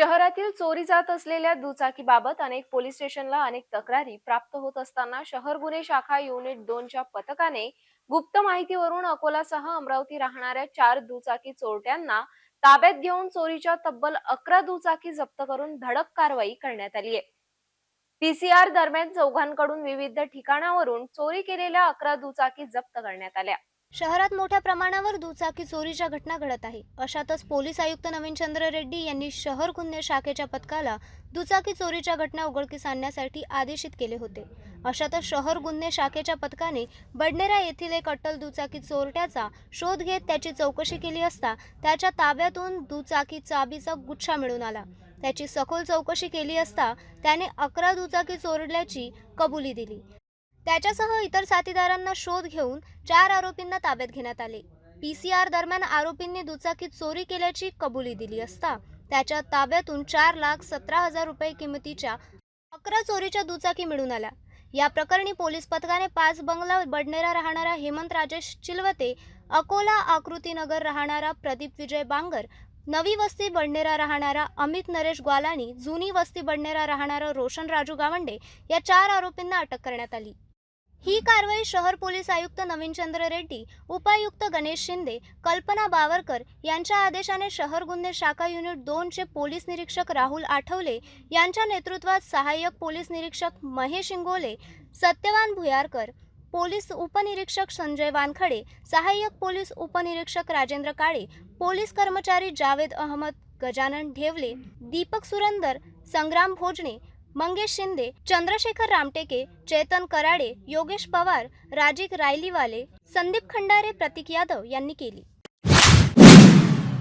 शहरातील चोरी जात असलेल्या दुचाकीबाबत अनेक पोलीस स्टेशनला अनेक तक्रारी प्राप्त होत असताना शहर गुन्हे शाखा युनिट दोनच्या पथकाने गुप्त माहितीवरून अकोलासह अमरावती राहणाऱ्या चार दुचाकी चोरट्यांना ताब्यात घेऊन चोरीच्या तब्बल अकरा दुचाकी जप्त करून धडक कारवाई करण्यात आली आहे. पीसीआर दरम्यान चौघांकडून विविध ठिकाणावरून चोरी केलेल्या अकरा दुचाकी जप्त करण्यात आल्या. शहरात मोठ्या प्रमाणावर दुचाकी चोरीच्या घटना घडत आहे. अशातच पोलीस आयुक्त नवीनचंद्र रेड्डी यांनी शहर गुन्हे शाखेच्या पथकाला दुचाकी चोरीच्या घटना उघडकीस आणण्यासाठी आदेशित केले होते. अशातच शहर गुन्हे शाखेच्या पथकाने बडनेरा येथील एक अट्टल दुचाकी चोरट्याचा शोध घेत त्याची चौकशी केली असता त्याच्या ताब्यातून दुचाकी चाबीचा गुच्छा मिळून आला. त्याची सखोल चौकशी केली असता त्याने अकरा दुचाकी चोरल्याची कबुली दिली. त्याच्यासह इतर साथीदारांना शोध घेऊन चार आरोपींना ताब्यात घेण्यात आले. पी सी आर दरम्यान आरोपींनी दुचाकी चोरी केल्याची कबुली दिली असता त्याच्या ताब्यातून चार लाख सतरा हजार रुपये किमतीच्या अकरा चोरीच्या दुचाकी मिळून आल्या. या प्रकरणी पोलीस पथकाने पाच बंगला बडनेरा राहणारा हेमंत राजेश चिलवते अकोला आकृतीनगर राहणारा प्रदीप विजय बांगर नवी वस्ती बडनेरा राहणारा अमित नरेश ग्वालानी जुनी वस्ती बडनेरा राहणारा रोशन राजू गावंडे या चार आरोपींना अटक करण्यात आली. ही कारवाई शहर पोलीस आयुक्त नवीनचंद्र रेड्डी उपायुक्त गणेश शिंदे कल्पना बावरकर यांच्या आदेशाने शहर गुन्हे शाखा युनिट दोनचे पोलीस निरीक्षक राहुल आठवले यांच्या नेतृत्वात सहाय्यक पोलीस निरीक्षक महेश इंगोले सत्यवान भुयारकर पोलीस उपनिरीक्षक संजय वानखडे सहाय्यक पोलीस उपनिरीक्षक राजेंद्र काळे पोलीस कर्मचारी जावेद अहमद गजानन ढेवले दीपक सुरंदर संग्राम भोजने मंगेश शिंदे चंद्रशेखर रामटेके चेतन कराडे योगेश पवार राजिक रायलीवाले संदीप खंडारे प्रतीक यादव यांनी केली.